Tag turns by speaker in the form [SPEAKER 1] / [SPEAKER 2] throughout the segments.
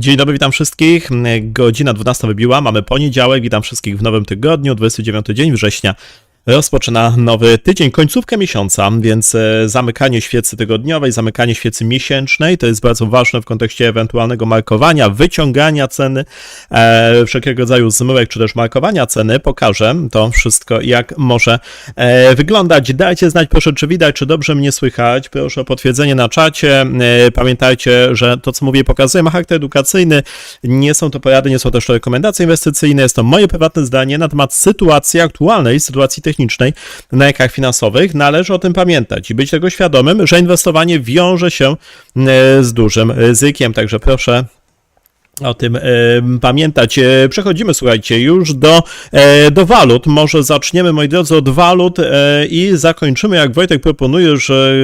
[SPEAKER 1] Dzień dobry, witam wszystkich. Godzina 12 wybiła, mamy poniedziałek, witam wszystkich w nowym tygodniu, 29 dzień września. Rozpoczyna nowy tydzień, końcówkę miesiąca, więc e, zamykanie świecy tygodniowej, zamykanie świecy miesięcznej to jest bardzo ważne w kontekście ewentualnego markowania, wyciągania ceny, e, wszelkiego rodzaju zmyłek, czy też markowania ceny. Pokażę to wszystko, jak może e, wyglądać. Dajcie znać, proszę, czy widać, czy dobrze mnie słychać. Proszę o potwierdzenie na czacie. E, pamiętajcie, że to, co mówię, pokazuję, ma charakter edukacyjny. Nie są to porady, nie są też to rekomendacje inwestycyjne. Jest to moje prywatne zdanie na temat sytuacji aktualnej, sytuacji technicznej na rynkach finansowych. Należy o tym pamiętać i być tego świadomym, że inwestowanie wiąże się e, z dużym ryzykiem. Także proszę o tym e, pamiętać. E, przechodzimy, słuchajcie, już do, e, do walut. Może zaczniemy, moi drodzy, od walut e, i zakończymy, jak Wojtek proponuje, że.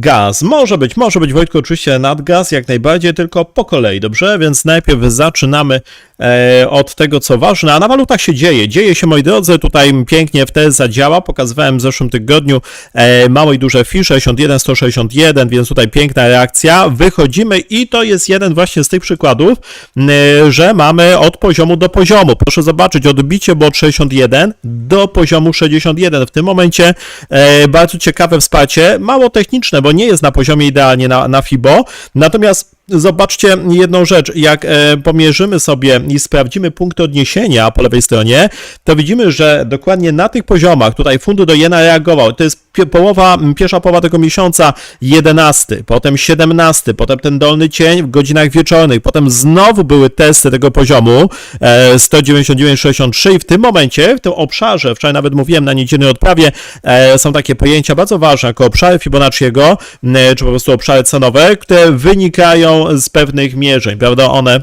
[SPEAKER 1] Gaz. Może być, może być Wojtko oczywiście nadgaz, jak najbardziej, tylko po kolei, dobrze? Więc najpierw zaczynamy e, od tego, co ważne, a na walutach się dzieje. Dzieje się, moi drodzy, tutaj pięknie FTS zadziała, pokazywałem w zeszłym tygodniu e, małe i duże FI, 61, 161, więc tutaj piękna reakcja. Wychodzimy i to jest jeden właśnie z tych przykładów, e, że mamy od poziomu do poziomu. Proszę zobaczyć, odbicie było od 61 do poziomu 61. W tym momencie e, bardzo ciekawe wsparcie, mało techniczne, bo nie jest na poziomie idealnie na, na FIBO, natomiast Zobaczcie jedną rzecz, jak e, pomierzymy sobie i sprawdzimy punkty odniesienia po lewej stronie, to widzimy, że dokładnie na tych poziomach, tutaj fundu do jena reagował, to jest połowa, pierwsza połowa tego miesiąca 11, potem 17, potem ten dolny cień w godzinach wieczornych, potem znowu były testy tego poziomu e, 199,63 i w tym momencie, w tym obszarze, wczoraj nawet mówiłem na niedzielnej odprawie, e, są takie pojęcia bardzo ważne, jako obszary Fibonacciego, czy po prostu obszary cenowe, które wynikają z pewnych mierzeń, prawda? One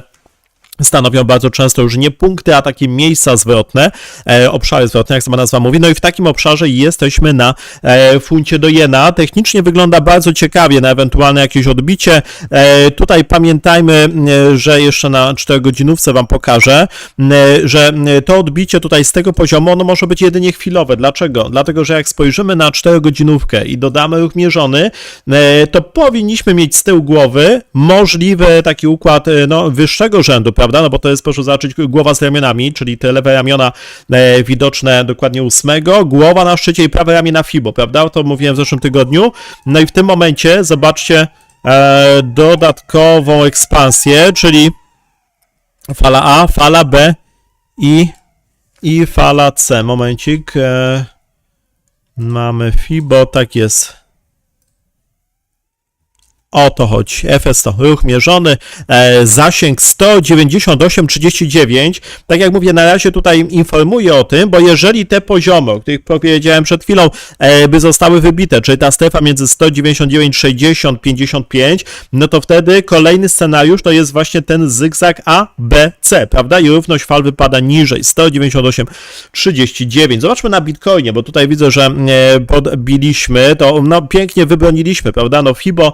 [SPEAKER 1] stanowią bardzo często już nie punkty, a takie miejsca zwrotne, e, obszary zwrotne, jak sama nazwa mówi. No i w takim obszarze jesteśmy na e, funcie do jena. Technicznie wygląda bardzo ciekawie na ewentualne jakieś odbicie. E, tutaj pamiętajmy, e, że jeszcze na 4 godzinówce wam pokażę, e, że to odbicie tutaj z tego poziomu, ono może być jedynie chwilowe. Dlaczego? Dlatego, że jak spojrzymy na 4 godzinówkę i dodamy ruch mierzony, e, to powinniśmy mieć z tyłu głowy możliwy taki układ e, no, wyższego rzędu, prawda? No bo to jest, proszę zobaczyć, głowa z ramionami, czyli te lewe ramiona e, widoczne dokładnie ósmego, głowa na szczycie i prawe ramię na FIBO, prawda? To mówiłem w zeszłym tygodniu. No i w tym momencie zobaczcie e, dodatkową ekspansję, czyli fala A, fala B i, i fala C. Momencik. E, mamy FIBO, tak jest. O to chodzi. FS to ruch mierzony, e, zasięg 198,39. Tak jak mówię, na razie tutaj informuję o tym, bo jeżeli te poziomy, o których powiedziałem przed chwilą, e, by zostały wybite, czyli ta strefa między 199,60 55, no to wtedy kolejny scenariusz to jest właśnie ten zygzak A, B, C, prawda? I równość fal wypada niżej, 198,39. Zobaczmy na Bitcoinie, bo tutaj widzę, że e, podbiliśmy, to no pięknie wybroniliśmy, prawda? No FIBO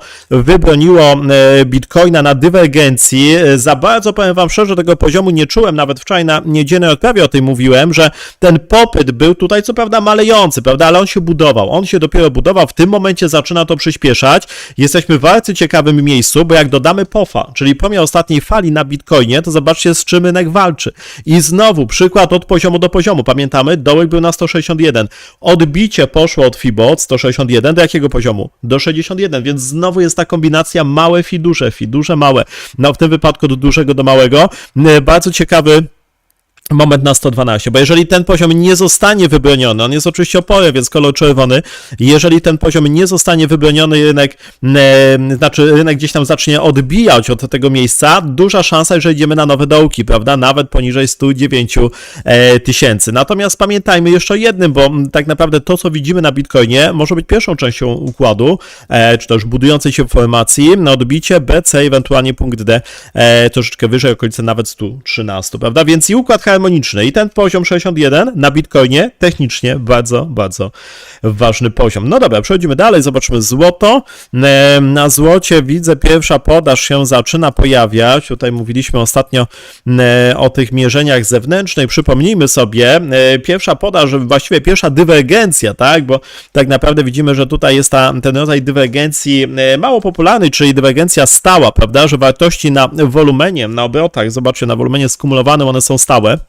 [SPEAKER 1] wybroniło e, Bitcoina na dywergencji. E, Za bardzo powiem Wam szczerze, tego poziomu nie czułem. Nawet wczoraj na niedzielnej odprawie o tym mówiłem, że ten popyt był tutaj co prawda malejący, prawda, ale on się budował. On się dopiero budował. W tym momencie zaczyna to przyspieszać. Jesteśmy w bardzo ciekawym miejscu, bo jak dodamy POFA, czyli pomiar ostatniej fali na Bitcoinie, to zobaczcie z czym rynek walczy. I znowu przykład od poziomu do poziomu. Pamiętamy, dołek był na 161. Odbicie poszło od FIBO od 161 do jakiego poziomu? Do 61, więc znowu jest ta kombinacja małe fi duże, fi duże, małe. No w tym wypadku do dużego do małego. Bardzo ciekawy moment na 112, bo jeżeli ten poziom nie zostanie wybroniony, on jest oczywiście oporem, więc kolor czerwony, jeżeli ten poziom nie zostanie wybroniony, rynek, e, znaczy rynek gdzieś tam zacznie odbijać od tego miejsca, duża szansa, że idziemy na nowe dołki, prawda, nawet poniżej 109 e, tysięcy. Natomiast pamiętajmy jeszcze o jednym, bo tak naprawdę to, co widzimy na Bitcoinie, może być pierwszą częścią układu, e, czy też budującej się formacji, na odbicie BC, ewentualnie punkt D, e, troszeczkę wyżej, okolice nawet 113, prawda, więc i układ harmoniczny i ten poziom 61 na Bitcoinie technicznie bardzo, bardzo ważny poziom. No dobra, przechodzimy dalej, zobaczmy złoto. Na złocie widzę pierwsza podaż się zaczyna pojawiać. Tutaj mówiliśmy ostatnio o tych mierzeniach zewnętrznych. Przypomnijmy sobie, pierwsza podaż, właściwie pierwsza dywergencja, tak, bo tak naprawdę widzimy, że tutaj jest ta, ten rodzaj dywergencji mało popularny, czyli dywergencja stała, prawda, że wartości na wolumenie, na obrotach, zobaczcie, na wolumenie skumulowanym one są stałe.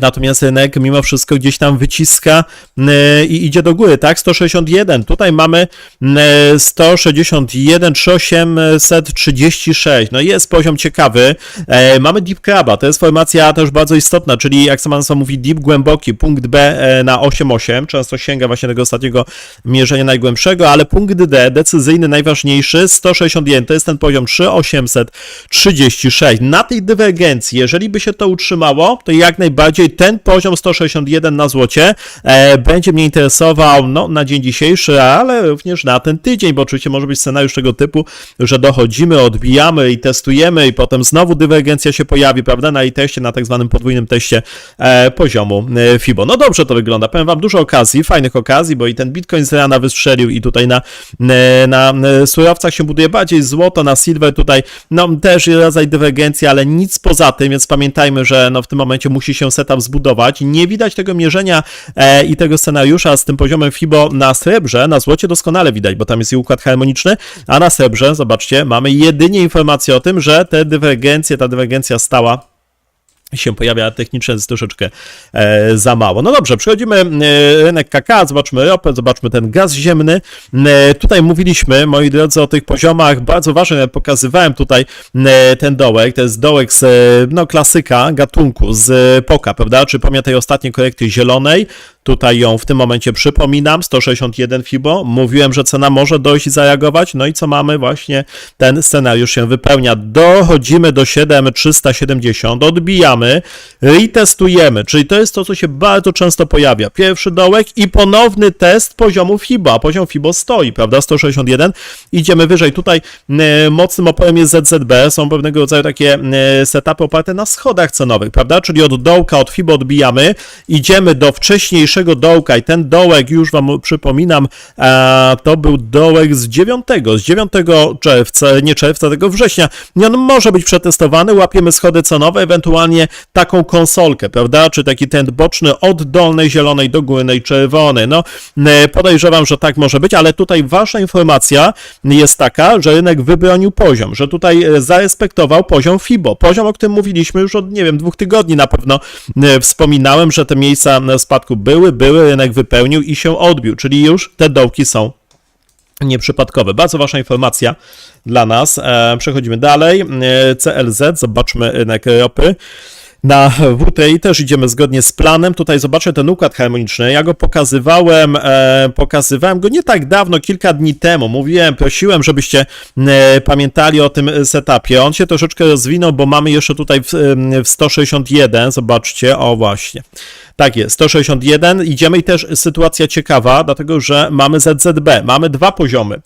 [SPEAKER 1] Natomiast rynek mimo wszystko gdzieś tam wyciska e, i idzie do góry, tak? 161. Tutaj mamy e, 161, 3836. No jest poziom ciekawy. E, Mamy Deep Craba, to jest formacja też bardzo istotna, czyli jak sama nazwa mówi, deep głęboki, punkt B e, na 8,8. Często sięga właśnie tego ostatniego mierzenia najgłębszego, ale punkt D, decyzyjny, najważniejszy, 161, to jest ten poziom 3836. Na tej dywergencji, jeżeli by się to utrzymało, to jak najbardziej ten poziom 161 na złocie e, będzie mnie interesował no, na dzień dzisiejszy, ale również na ten tydzień, bo oczywiście może być scenariusz tego typu, że dochodzimy, odbijamy i testujemy i potem znowu dywergencja się pojawi, prawda, na jej teście, na tak zwanym podwójnym teście e, poziomu e, FIBO. No dobrze to wygląda, powiem wam dużo okazji, fajnych okazji, bo i ten Bitcoin z rana wystrzelił i tutaj na, na e, surowcach się buduje bardziej złoto, na silver tutaj no też rodzaj dywergencji, ale nic poza tym, więc pamiętajmy, że no w tym momencie musi się setup zbudować. Nie widać tego mierzenia e, i tego scenariusza z tym poziomem FIBO na srebrze, na złocie doskonale widać, bo tam jest i układ harmoniczny, a na srebrze, zobaczcie, mamy jedynie informację o tym, że te dywergencje, ta dywergencja stała się pojawia technicznie jest troszeczkę e, za mało. No dobrze, przechodzimy e, rynek KK, zobaczmy ropę, zobaczmy ten gaz ziemny. E, tutaj mówiliśmy, moi drodzy, o tych poziomach bardzo ważnych, pokazywałem tutaj ten dołek, to jest dołek z no, klasyka gatunku, z POKA, prawda, czy pamiętaj ostatniej korekty zielonej, Tutaj ją w tym momencie przypominam, 161 FIBO. Mówiłem, że cena może dojść i zareagować. No i co mamy? Właśnie ten scenariusz się wypełnia. Dochodzimy do 7370, odbijamy, retestujemy, czyli to jest to, co się bardzo często pojawia. Pierwszy dołek i ponowny test poziomu a poziom FIBO stoi, prawda? 161. Idziemy wyżej. Tutaj e, mocnym oporem jest ZZB. Są pewnego rodzaju takie e, setupy oparte na schodach cenowych, prawda? Czyli od dołka, od FIBO odbijamy, idziemy do wcześniejszego dołka i ten dołek, już wam przypominam, e, to był dołek z 9, z 9 czerwca, nie czerwca, tego września. I on może być przetestowany, łapiemy schody cenowe, ewentualnie taką konsolkę, prawda? Czy taki ten boczny od dolnej zielonej do górnej czerwonej. No, e, podejrzewam, że tak może być, ale tutaj ważna informacja jest taka, że rynek wybronił poziom, że tutaj e, zarespektował poziom FIBO. Poziom, o którym mówiliśmy już od, nie wiem, dwóch tygodni na pewno wspominałem, że te miejsca spadku były, były, rynek wypełnił i się odbił, czyli już te dołki są nieprzypadkowe. Bardzo ważna informacja dla nas. E, przechodzimy dalej. E, CLZ, zobaczmy rynek ropy. Na WTI też idziemy zgodnie z planem. Tutaj zobaczę ten układ harmoniczny. Ja go pokazywałem, e, pokazywałem go nie tak dawno, kilka dni temu. Mówiłem, prosiłem, żebyście e, pamiętali o tym setupie. On się troszeczkę rozwinął, bo mamy jeszcze tutaj w, em, w 161. Zobaczcie, o właśnie. Tak jest, 161. Idziemy i też sytuacja ciekawa, dlatego że mamy ZZB, mamy dwa poziomy,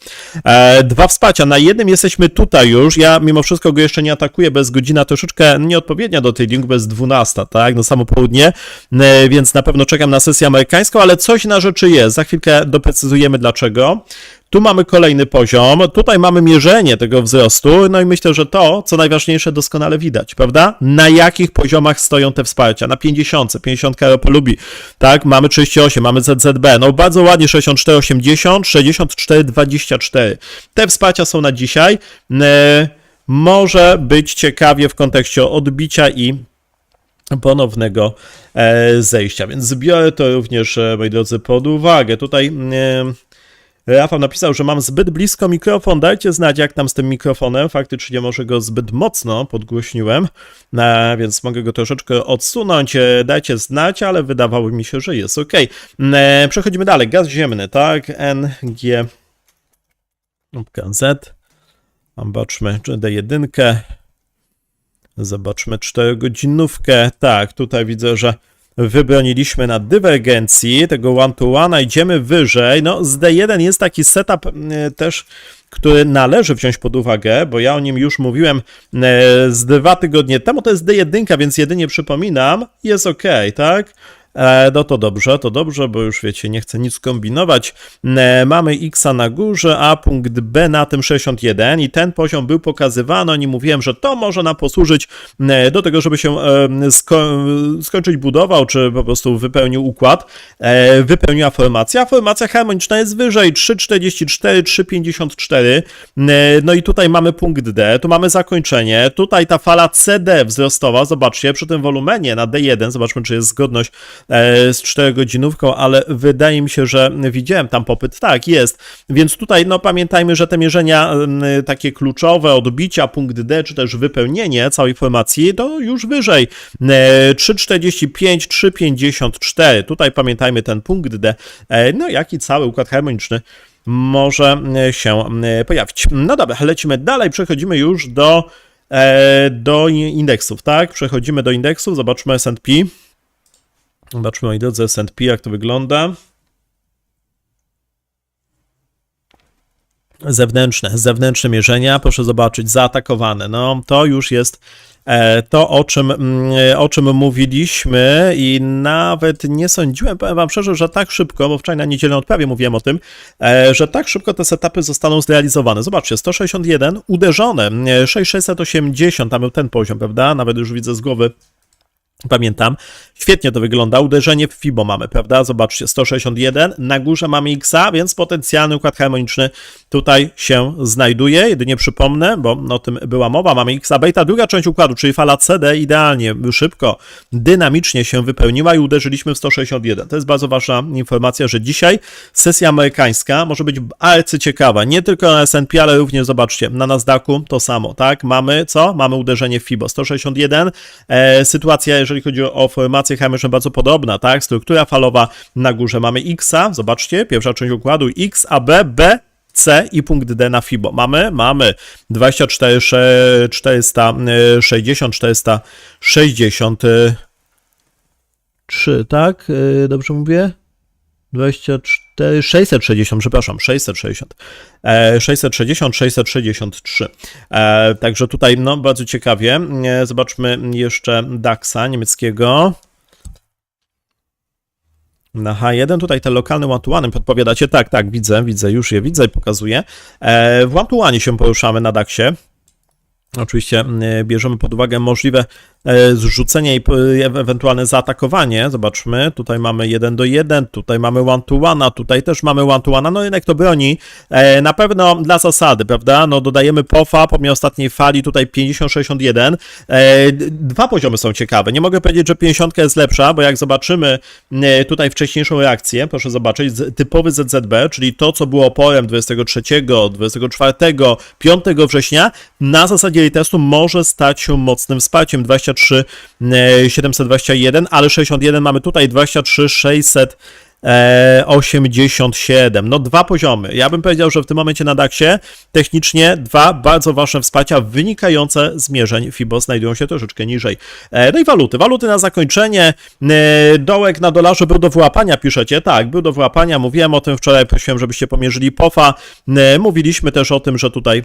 [SPEAKER 1] e, dwa wsparcia. Na jednym jesteśmy tutaj już. Ja mimo wszystko go jeszcze nie atakuję, bez godzina troszeczkę nieodpowiednia do tej linku, bez 12, tak, no samo południe, e, więc na pewno czekam na sesję amerykańską, ale coś na rzeczy jest. Za chwilkę doprecyzujemy dlaczego. Tu mamy kolejny poziom, tutaj mamy mierzenie tego wzrostu, no i myślę, że to, co najważniejsze, doskonale widać, prawda? Na jakich poziomach stoją te wsparcia? Na 50, 50 Europa tak? Mamy 38, mamy ZZB, no bardzo ładnie 64,80, 64,24. Te wsparcia są na dzisiaj. E, może być ciekawie w kontekście odbicia i ponownego e, zejścia, więc zbiorę to również, e, moi drodzy, pod uwagę. Tutaj Rafał napisał, że mam zbyt blisko mikrofon. Dajcie znać, jak tam z tym mikrofonem. Faktycznie może go zbyt mocno podgłośniłem, więc mogę go troszeczkę odsunąć. E, Dajcie znać, ale wydawało mi się, że jest ok. E, Przechodzimy dalej. Gaz ziemny, tak? NG. Z. Zobaczmy, czy D1. Zobaczmy 4 godzinówkę. Tak, tutaj widzę, że wybroniliśmy na dywergencji tego one to one, idziemy wyżej. No, z D1 jest taki setup y, też, który należy wziąć pod uwagę, bo ja o nim już mówiłem y, z dwa tygodnie temu. To jest D1, więc jedynie przypominam, jest ok, tak? E, No to dobrze, to dobrze, bo już wiecie, nie chcę nic kombinować. E, Mamy X na górze, a punkt B na tym 61 i ten poziom był pokazywany. Nie mówiłem, że to może nam posłużyć e, do tego, żeby się sko skończyć budował, czy po prostu wypełnił układ. Wypełniła formacja. Formacja harmoniczna jest wyżej 3,44, 3,54. E, No i tutaj mamy punkt D, tu mamy zakończenie. Tutaj ta fala CD wzrostowa, zobaczcie, przy tym wolumenie na D1, zobaczmy, czy jest zgodność z 4 godzinówką, ale wydaje mi się, że widziałem tam popyt. Tak, jest. Więc tutaj, no pamiętajmy, że te mierzenia takie kluczowe, odbicia, punkt D, czy też wypełnienie całej formacji, to już wyżej. E, 3,45, 3,54. Tutaj pamiętajmy ten punkt D. E, no jak i cały układ harmoniczny może e, się e, pojawić. No dobra, lecimy dalej, przechodzimy już do, e, do indeksów, tak? Przechodzimy do indeksów, zobaczmy S&P. Zobaczmy, moi drodzy, S&P, jak to wygląda. Zewnętrzne, zewnętrzne mierzenia, proszę zobaczyć, zaatakowane. No, to już jest e, to, o czym, mm, o czym mówiliśmy i nawet nie sądziłem, powiem wam szczerze, że tak szybko, bo wczoraj na niedzielę odprawie mówiłem o tym, e, że tak szybko te setupy zostaną zrealizowane. Zobaczcie, 161 uderzone, e, 6680, tam był ten poziom, prawda? Nawet już widzę z głowy Pamiętam. Świetnie to wygląda. Uderzenie w FIBO mamy, prawda? Zobaczcie, 161. Na górze mamy Xa, więc potencjalny układ harmoniczny tutaj się znajduje. Jedynie przypomnę, bo o tym była mowa. Mamy Xa beta. Druga część układu, czyli fala CD idealnie, szybko, dynamicznie się wypełniła i uderzyliśmy w 161. To jest bardzo ważna informacja, że dzisiaj sesja amerykańska może być arcy ciekawa. Nie tylko na S&P, ale również, zobaczcie, na Nasdaqu to samo, tak? Mamy co? Mamy uderzenie w FIBO 161. E, sytuacja, jeżeli chodzi o formację harmoniczną, bardzo podobna, tak? Struktura falowa na górze mamy X, zobaczcie, pierwsza część układu X, A, B, B, C i punkt D na FIBO. Mamy? Mamy 24, 460, 463, tak? Yy, Dobrze mówię? 24, 660, przepraszam, 660, e, 660, 663. E, także tutaj, no, bardzo ciekawie. E, zobaczmy jeszcze DAXa niemieckiego. Na H1 tutaj te lokalne one podpowiadacie, tak, tak, widzę, widzę, już je widzę i pokazuję. E, w one się poruszamy na DAXie. Oczywiście e, bierzemy pod uwagę możliwe zrzucenie i e, ewentualne zaatakowanie. Zobaczmy, tutaj mamy 1 do 1, tutaj mamy 1 to 1, a tutaj też mamy 1 to 1. No jednak to broni. Na pewno dla zasady, prawda? No dodajemy POFA pomimo ostatniej fali, tutaj 50-61. Dwa poziomy są ciekawe. Nie mogę powiedzieć, że 50 jest lepsza, bo jak zobaczymy tutaj wcześniejszą reakcję, proszę zobaczyć, typowy ZZB, czyli to, co było oporem 23, 24, 5 września, na zasadzie testu może stać się mocnym wsparciem 23 721, ale 61 mamy tutaj 23 600 e, 87. No dwa poziomy. Ja bym powiedział, że w tym momencie na DAXie technicznie dwa bardzo ważne wsparcia wynikające z mierzeń FIBO znajdują się troszeczkę niżej. E, no i waluty. Waluty na zakończenie. E, dołek na dolarze był do wyłapania, piszecie. Tak, był do wyłapania. Mówiłem o tym wczoraj, prosiłem, żebyście pomierzyli POFA. E, mówiliśmy też o tym, że tutaj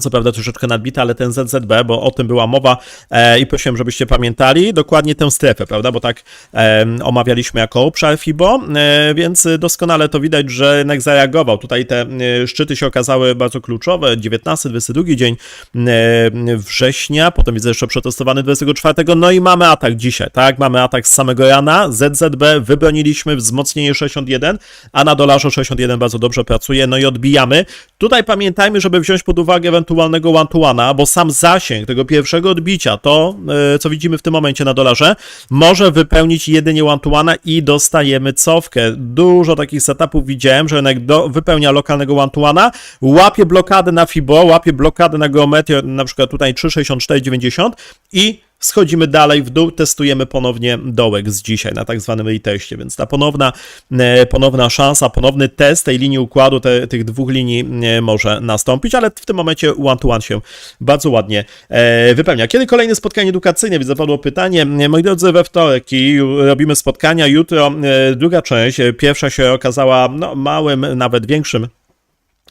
[SPEAKER 1] co prawda troszeczkę nadbita, ale ten ZZB, bo o tym była mowa e, i prosiłem, żebyście pamiętali dokładnie tę strefę, prawda, bo tak e, omawialiśmy jako obszar FIBO, e, więc doskonale to widać, że jednak zareagował. Tutaj te e, szczyty się okazały bardzo kluczowe, 19-22 dzień e, września, potem widzę jeszcze przetestowany 24, no i mamy atak dzisiaj, tak, mamy atak z samego rana, ZZB wybroniliśmy wzmocnienie 61, a na dolarze 61 bardzo dobrze pracuje, no i odbijamy. Tutaj pamiętajmy, żeby wziąć pod uwagę ewentualnego one-to-one'a, bo sam zasięg tego pierwszego odbicia, to e, co widzimy w tym momencie na dolarze, może wypełnić jedynie one-to-one'a i dostajemy cofkę. Dużo takich setupów widziałem, że jednak do, wypełnia lokalnego one-to-one'a, łapie blokadę na FIBO, łapie blokadę na geometrię, na przykład tutaj 3,64,90 i schodzimy dalej w dół, testujemy ponownie dołek z dzisiaj na tak zwanym reteście, więc ta ponowna, e, ponowna szansa, ponowny test tej linii układu, te, tych dwóch linii e, może nastąpić, ale w tym momencie one-to-one się bardzo ładnie e, wypełnia. Kiedy kolejne spotkanie edukacyjne? Widzę, padło pytanie. Moi drodzy, we wtorek i robimy spotkania. Jutro druga część. Pierwsza się okazała no, małym, nawet większym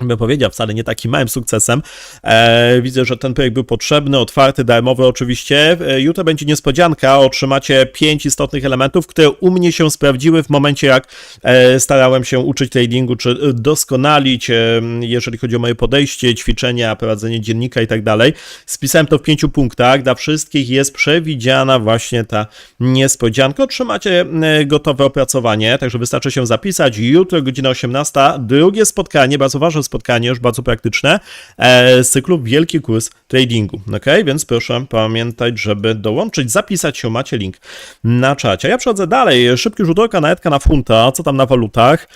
[SPEAKER 1] bym powiedział, wcale nie takim małym sukcesem. E, widzę, że ten projekt był potrzebny, otwarty, darmowy oczywiście. E, jutro będzie niespodzianka, otrzymacie pięć istotnych elementów, które u mnie się sprawdziły w momencie, jak e, starałem się uczyć tradingu, czy doskonalić, e, jeżeli chodzi o moje podejście, ćwiczenia, prowadzenie dziennika i tak dalej. Spisałem to w pięciu punktach, dla wszystkich jest przewidziana właśnie ta niespodzianka. Otrzymacie e, gotowe opracowanie, także wystarczy się zapisać. Jutro, godzina 18, drugie spotkanie, bardzo ważne spotkanie, już bardzo praktyczne, e, z cyklu Wielki Kurs Tradingu. Ok, więc proszę pamiętać, żeby dołączyć, zapisać się, macie link na czacie. Ja przechodzę dalej, szybki rzut oka na Edka na funta, co tam na walutach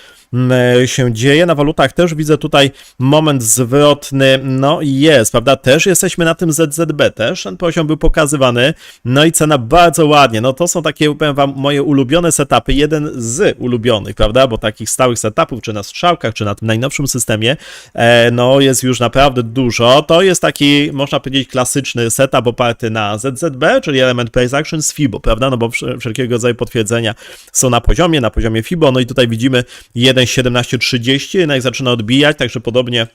[SPEAKER 1] się dzieje. Na walutach też widzę tutaj moment zwrotny, no i jest, prawda? Też jesteśmy na tym ZZB, też ten poziom był pokazywany, no i cena bardzo ładnie. No to są takie, powiem wam, moje ulubione setupy, jeden z ulubionych, prawda? Bo takich stałych setupów, czy na strzałkach, czy na tym najnowszym systemie, e, no jest już naprawdę dużo. To jest taki, można powiedzieć, klasyczny setup oparty na ZZB, czyli element price action z FIBO, prawda? No bo wszel- wszelkiego rodzaju potwierdzenia są na poziomie, na poziomie FIBO, no i tutaj widzimy 1,1730, jednak zaczyna odbijać, także podobnie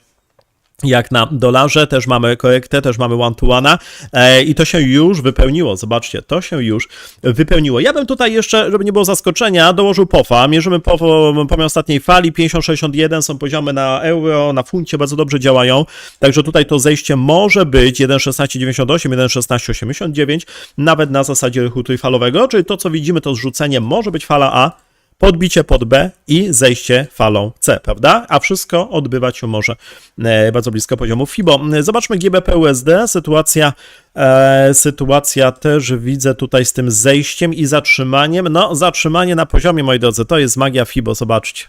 [SPEAKER 1] jak na dolarze, też mamy korektę, też mamy one to one e, i to się już wypełniło, zobaczcie, to się już wypełniło. Ja bym tutaj jeszcze, żeby nie było zaskoczenia, dołożył POFA, mierzymy POFA pomimo ostatniej fali, 50,61 są poziomy na euro, na funcie, bardzo dobrze działają, także tutaj to zejście może być 1,1698, 1,1689, nawet na zasadzie ruchu trójfalowego, czyli to, co widzimy, to zrzucenie. Może być fala A, podbicie pod B i zejście falą C, prawda? A wszystko odbywać się może e, bardzo blisko poziomu FIBO. Zobaczmy GBP USD, sytuacja, e, sytuacja też widzę tutaj z tym zejściem i zatrzymaniem. No, zatrzymanie na poziomie, moi drodzy, to jest magia FIBO, zobaczcie.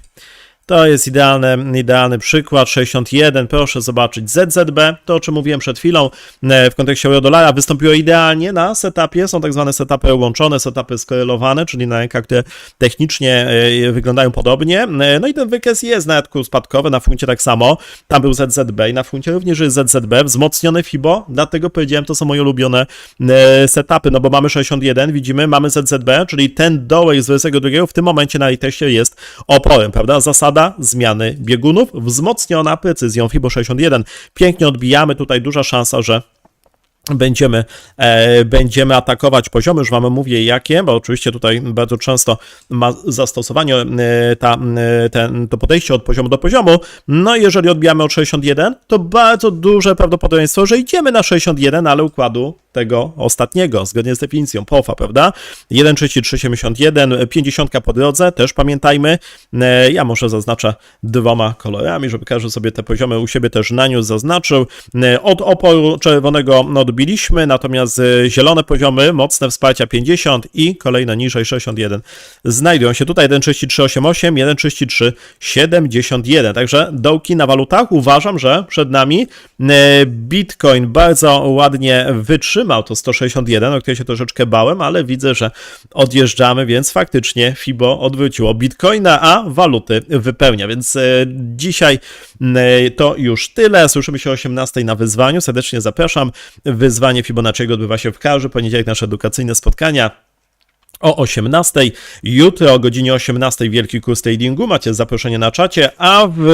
[SPEAKER 1] To jest idealny, idealny przykład. 61, proszę zobaczyć. ZZB, to o czym mówiłem przed chwilą e, w kontekście euro-dolara, wystąpiło idealnie na setupie. Są tak zwane setupy łączone, setupy skorelowane, czyli na rękach, które technicznie e, wyglądają podobnie. E, No i ten wykres jest na jadku spadkowy, na funcie tak samo. Tam był ZZB i na funcie również jest ZZB. Wzmocnione FIBO, dlatego powiedziałem, to są moje ulubione setupy, no bo mamy 61, widzimy, mamy ZZB, czyli ten dołek z 22 w tym momencie na teście jest oporem, prawda? Zasada zmiany biegunów, wzmocniona precyzją FIBO 61. Pięknie odbijamy, tutaj duża szansa, że będziemy, e, będziemy atakować poziomy, już wam mówię jakie, bo oczywiście tutaj bardzo często ma zastosowanie e, ta, e, ten, to podejście od poziomu do poziomu, no i jeżeli odbijamy od 61, to bardzo duże prawdopodobieństwo, że idziemy na 61, ale układu tego ostatniego, zgodnie z definicją POFA, prawda? 1,3371, 50 po drodze, też pamiętajmy, e, ja może zaznaczę dwoma kolorami, żeby każdy sobie te poziomy u siebie też naniósł, zaznaczył. E, Od oporu czerwonego odbiliśmy, natomiast e, zielone poziomy, mocne wsparcia 50 i kolejne niżej 61 znajdują się tutaj 1,3388, 1,3371, także dołki na walutach uważam, że przed nami. Bitcoin bardzo ładnie wytrzymał to 161, o które się troszeczkę bałem, ale widzę, że odjeżdżamy, więc faktycznie FIBO odwróciło Bitcoina, a waluty wypełnia, więc e, dzisiaj e, to już tyle. Słyszymy się o 18 na wyzwaniu. Serdecznie zapraszam. Wyzwanie Fibonacciego odbywa się w każdy poniedziałek nasze edukacyjne spotkania o 18. Jutro o godzinie 18 wielki kurs tradingu. Macie zaproszenie na czacie, a w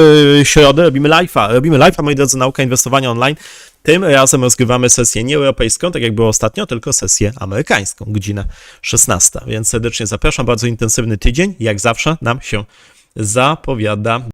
[SPEAKER 1] środę robimy live'a. Robimy live'a, moi drodzy, nauka inwestowania online. Tym razem rozgrywamy sesję nie europejską, tak jak było ostatnio, tylko sesję amerykańską, godzinę 16. Więc serdecznie zapraszam. Bardzo intensywny tydzień, jak zawsze nam się zapowiada.